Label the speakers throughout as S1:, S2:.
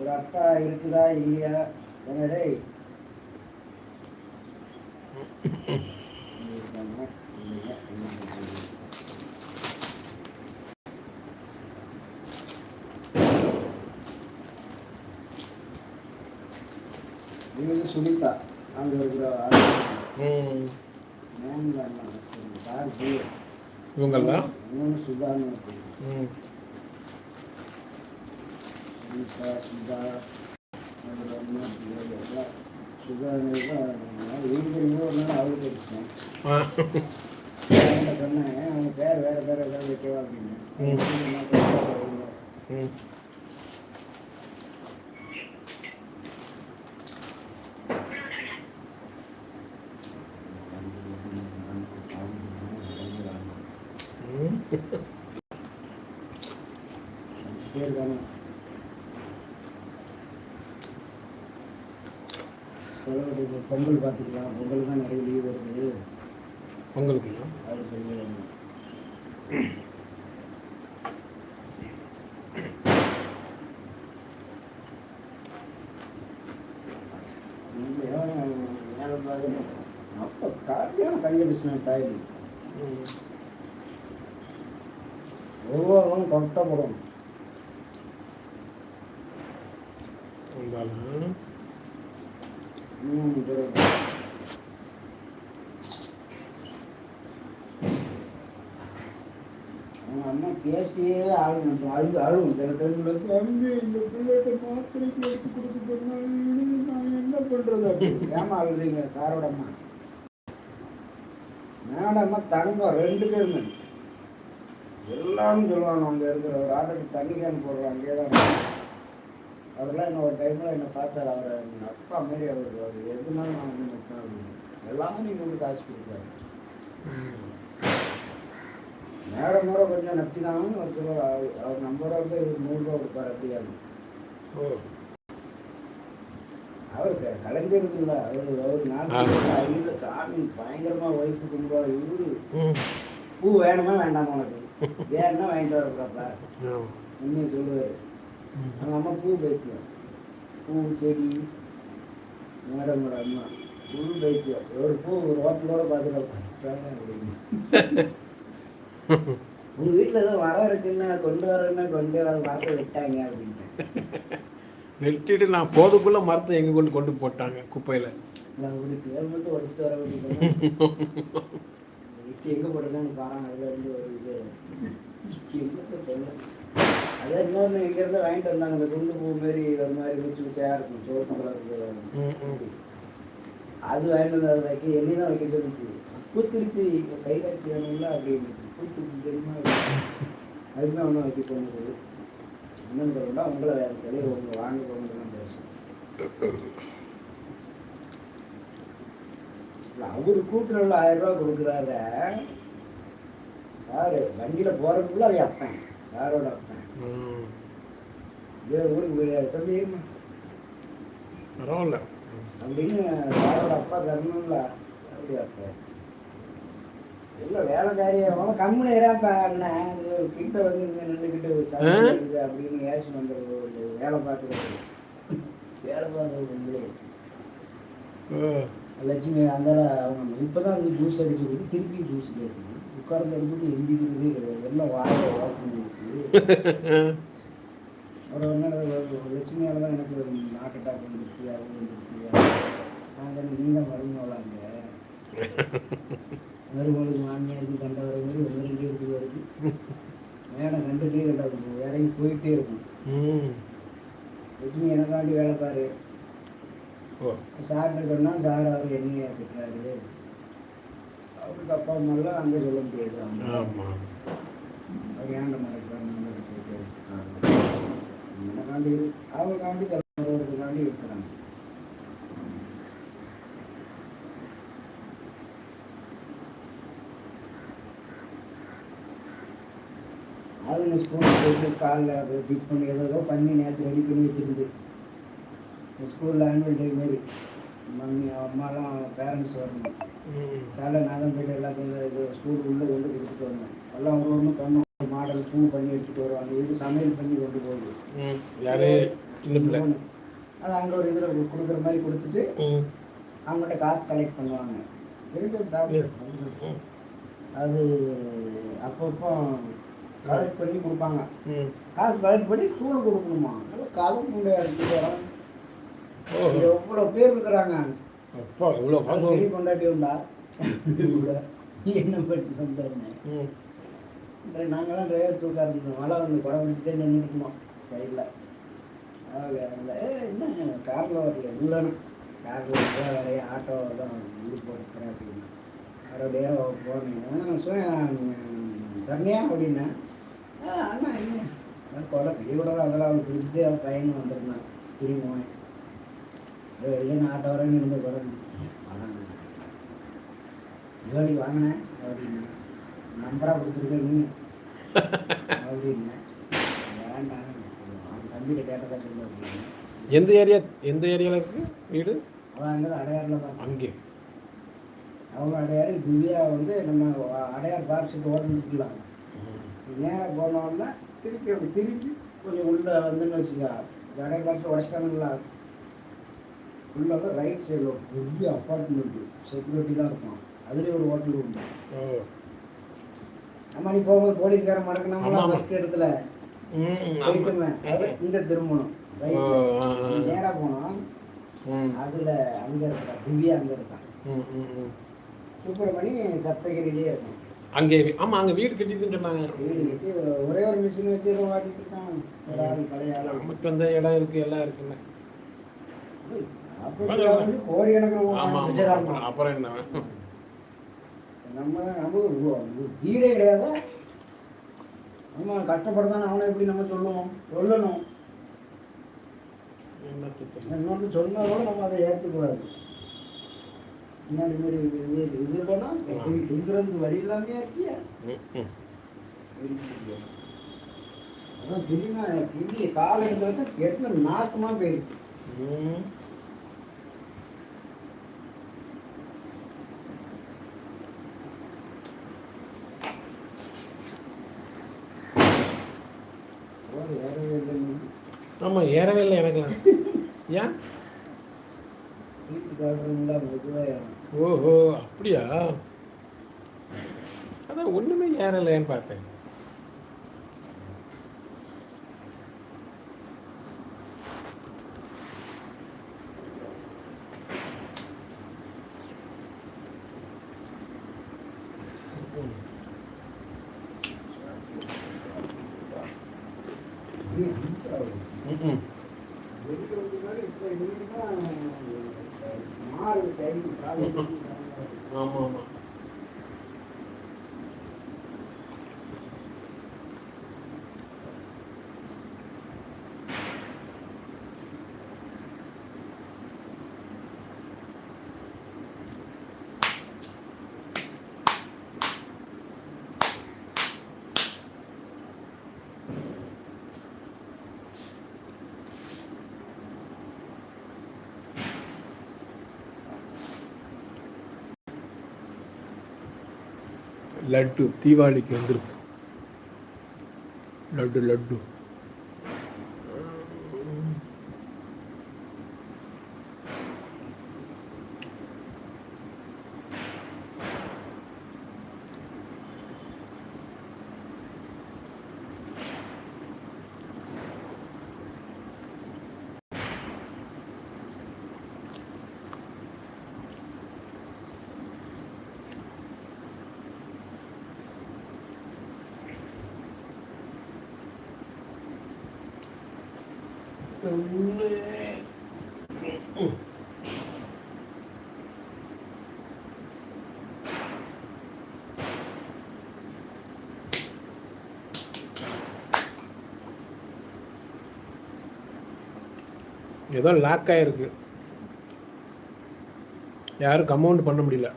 S1: ஒரு அக்கா இருக்குதா இல்லையா? பண்றது? இது சுனிதா. அங்கே இருக்கிற மூணு சுதான்னு இருக்கு. சுனிதா சுதா நாள்
S2: ஆ
S1: அவன்கிட்ட சொன்னேன் அவங்க பேர் வேறு பேர் ஏதாவது வைக்கவா அப்படின்னு பொங்கல் பார்த்துக்கலாம். பொங்கல் தான் நிறைய லீவ் வருது.
S2: உங்களுக்கு
S1: அது சொல்லுவாங்க அப்போ காட்டியான கையை பிசினஸ் தாயி
S2: ம்
S1: ஒவ்வொருவரும் கரெக்டாக போடணும்
S2: இருந்தாலும்
S1: ம் சரி. அவங்க அம்மா பேசியே ஆளுங்க அழுது அழுவும் சில டைம்ல தம்பி இந்த பிள்ளைகிட்ட மாத்திரைக்கு எடுத்து கொடுக்க நான் என்ன பண்றது அப்படின்னு. ஏமா அழுறீங்க சாரோட அம்மா. மேடம்மா தங்கம் ரெண்டு பேருமே. எல்லாரும் சொல்லுவாங்க அங்கே இருக்கிற ஒரு ஆளுக்கு தண்ணி கேன் போடுறாங்க அங்கே தான் அவரெல்லாம் என்ன ஒரு டைமில் என்னை பார்த்தாரு. அவர் அப்பா மாரி அவர் அவர் எதுனாலும் நான் வந்து எல்லாமே நீங்கள் வந்து காசு கொடுத்தாரு மேடமோட கொஞ்சம் நப்பி தான். ஒரு சொல்லுவார் அவர் அவர் நம்பரோட வந்து இவர் நூறுரூவா கொடுப்பார் அப்படியாங்க
S2: ஓ.
S1: அவருக்கு கலைஞருக்கு இல்லை அவர் அவர் இல்லை சாமி பயங்கரமாக ஒய்ஃபு கும்பிடுவார். இவரு பூ வேணுமா வேண்டாமா உனக்கு? வேணும்னா வாங்கிட்டு வரப்பா இன்னும் சொல்லுவார். அவங்க அம்மா பூ பைத்தியம் பூ செடி மேடமோட அம்மா. பூ பைத்தியம் ஒரு பூ ஒரு ரோட்டிலோட பார்த்துட்டு உங்க வீட்டில் ஏதோ வர இருக்குன்னு கொண்டு வரேன்னு கொண்டு வர மரத்தை விட்டாங்க அப்படின்ட்டு.
S2: வெட்டிட்டு நான் போதுக்குள்ள மரத்தை எங்க கொண்டு கொண்டு போட்டாங்க குப்பையில.
S1: நான் ஒரு பேர் மட்டும் உடச்சிட்டு வர வேண்டியது எங்கே போட்டிருக்கான்னு பாருங்க அதில் இருந்து ஒரு இது. அதே இன்னொன்று இங்கேருந்து வாங்கிட்டு வந்தாங்க. அந்த குண்டு பூ மாரி ஒரு மாதிரி குச்சி குச்சியாக இருக்கும். சிவப்பு கலர் அது வாங்கிட்டு வந்து அதை வைக்க என்னை தான் வைக்க சொல்லிச்சு. பூத்திருச்சு. கை காட்சி வேணும்ல அப்படின்னு பூத்திருச்சு. தெரியுமா? அதுக்குமே ஒன்றும் வைக்க தோணுது. என்னன்னு சொல்லணும்னா உங்களை வேறு தெளிவு உங்களை வாங்க போகணுன்னு பேசும் அவரு கூட்டுறவுல ஆயிரம் ரூபா கொடுக்குறாரு. சார் வண்டியில போறதுக்குள்ள அவன் அப்பேன். சாரோட அப்பேன் வேறு ஊருக்கு போய் தம்பி
S2: பரவாயில்ல.
S1: அப்படின்னு சாரோட அப்பா தரணும்ல? அப்படி அப்பேன் இல்லை வேலைக்காரி அவன் கம்முன்னு இறாப்பா அண்ணன் கிட்ட வந்து இங்க நின்றுக்கிட்டு இருக்குது அப்படின்னு ஏசி ஒரு வேலை பார்க்குறது. வேலை பார்க்குறது உங்களே லட்சுமி அந்த அவங்க இப்போ தான் வந்து ஜூஸ் அடிச்சு கொடுத்து திருப்பி ஜூஸ் கேட்குது உட்கார்ந்து எடுத்துட்டு எந்திரிக்கிறதே கிடையாது. எல்லாம் வாயை ஓப்பன் இருக்கு ஒரு ஒரு நாள் ஒரு லட்சுமியால் தான் எனக்கு நாட்டு அட்டாக் வந்துருச்சு அது வந்துருச்சு. நாங்கள் நீ தான் மருமகளாங்க. மருமகளுக்கு மாமியாருக்கு கண்ட வர மாதிரி ரெண்டு இருக்குது வருது மேடம் கண்டுட்டே கண்டாது இறங்கி போயிட்டே இருக்கும். லட்சுமி எனக்காண்டி வேலை பாரு. சார்கிட்ட சொன்னால் சார் அவர் என்னையா திட்டுறாரு. அவருக்கு அப்பா அம்மாலாம் அங்கே சொல்ல முடியாது அவர் ஏண்ட மறைக்கிறாங்க எனக்காண்டி அவங்களுக்காண்டி தலைவர்களுக்காண்டி இருக்கிறாங்க. அவங்க ஸ்கூலில் போயிட்டு காலில் பிக் பண்ணி ஏதோ ஏதோ பண்ணி நேற்று ரெடி பண்ணி வச்சிருந்து. ஸ்கூலில் ஆனுவல் டே மாரி. மம்மி அம்மாலாம் பேரண்ட்ஸ் வரணும். காலைல நான் போயிட்டு எல்லாத்தையும் இது ஸ்கூல் உள்ளே கொண்டு கொடுத்துட்டு வந்தேன். எல்லாம் ஒரு ஒன்று கண்ணு மாடல் பூ பண்ணி எடுத்துகிட்டு வருவாங்க. இது சமையல் பண்ணி கொண்டு போகுது. அது அங்கே ஒரு இதில் கொடுக்குற மாதிரி கொடுத்துட்டு
S2: ம்.
S1: அவங்ககிட்ட காசு கலெக்ட் பண்ணுவாங்க. அது அப்பப்போ கலெக்ட் பண்ணி கொடுப்பாங்க.
S2: ம்.
S1: காசு கலெக்ட் பண்ணி ஸ்கூலுக்கு கொடுக்கணுமா? கதவு முடியாது இருக்குது எவ்வளோ பேர் இருக்கிறாங்க.
S2: அப்பா இவ்வளோ பாசம்.
S1: கொண்டாட்டி உண்டா? என்ன
S2: ம்.
S1: இல்லை நாங்களாம் டிரைவர் தூக்கா இருந்தோம் மழை வந்து குடம் பிடிச்சிட்டே நின்றுக்கணும் சைடில் ஏ என்ன? காரில் வரல. இல்லைண்ணா காரில் வரல வேறைய ஆட்டோ தான் இது போட்டுக்கிறேன் அப்படின்னு. மறுபடியும் போனீங்க சரணியா அப்படின்னேன் ஆ அண்ணா இல்லை கொடை பெரிய கூட தான். அதெல்லாம் அவன் பிடிச்சிட்டு அவன் பையன் வந்திருந்தான். திரும்பி போனேன் இல்லைன்னு ஆட்டோ வர இருந்து அதான். எவ்வளோ வாங்கினேன் அப்படின்னு. நம்பராக கொடுத்துருக்க நீ. அப்படின்னு. வேண்டாம். அவன் தம்பிகிட்ட கேட்டதா சொல்லு அப்படின்னு.
S2: எந்த ஏரியா எந்த ஏரியாவில் இருக்கு வீடு?
S1: அவன் அங்கே தான் அடையாறில் தான்
S2: அங்கே.
S1: அவங்க அடையாறு திவ்யா வந்து நம்ம அடையார் பார்க்ஷீட் ஓட்டுலாம் நேராக போனோம்னா திருப்பி அப்படி திருப்பி கொஞ்சம் உள்ளே வந்துன்னு வச்சுக்கா. அடையார் பார்க்ஷீட் உடச்சிட்டானுங்களா வந்து ரைட் சைடில் பெரிய அப்பார்ட்மெண்ட்டு செக்யூரிட்டி தான் இருக்கும். அதுலேயே ஒரு ஹோட்டல்
S2: ஓ.
S1: அம்மா நீ போகும்போது போலீஸ்காரன் மடக்கினாங்களா. ஃபஸ்ட் இடத்துல? போயிட்டுமே. இங்க திரும்பணும்
S2: ஓ, ஆ, ஆ.
S1: ரைட் நேரா போனோம் அதுல அங்க இருக்கா? திவ்யா அங்க இருக்கான் சுப்பிரமணி சப்தகிரிலேயே இருக்கும்
S2: அங்கே ஆமாம் அங்கே வீடு கட்டிட்டுன்னு சொன்னாங்க.
S1: வீடு கட்டி ஒரே ஒரு மிஷின் வச்சு ஏதோ வாட்டிட்டு இருக்கான். ஒரு ஆள் பழைய ஆள்.
S2: நமக்கு வந்து இடம் இருக்கு எல்லாம் இருக்குல்ல
S1: அப்படி வந்து கோடி கணக்கில்
S2: ஆமாம்
S1: நிச்சயதார்த்தம்
S2: அப்புறம் என்ன
S1: நம்ம நம்ம வீடே கிடையாது? நம்ம கஷ்டப்படுதானே அவனை எப்படி நம்ம சொல்லுவோம் சொல்லணும். இன்னொன்று சொன்னாலும் நம்ம அதை ஏற்றுக்கூடாது முன்னாடி மாதிரி இது இது பண்ணால் திங்கிறதுக்கு வழி இல்லாமையா இருக்கியா? அதான் திடீர்னு காலை எடுத்து வச்சா கெட்டின நாசமாக போயிடுச்சு
S2: ம்
S1: ஓ, ஏறவே இல்லை நீ.
S2: ஆமாம் ஏறவே இல்லை எனக்குலாம் ஏன்? ஓஹோ அப்படியா? அதான் ஒன்றுமே ஏறலைன்னு பார்த்தேன்.
S1: நீ
S2: ஆமாம் ஆமாம் லட்டு தீபாவளிக்கு வந்திருக்கு. லட்டு லட்டு. ஏதோ லாக் ஆயிருக்கு. யாரும் கமௌண்ட் பண்ண முடியல.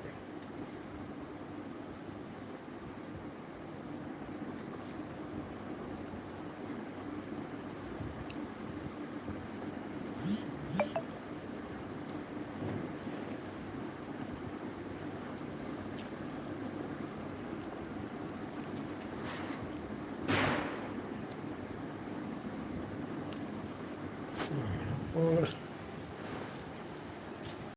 S2: Lord.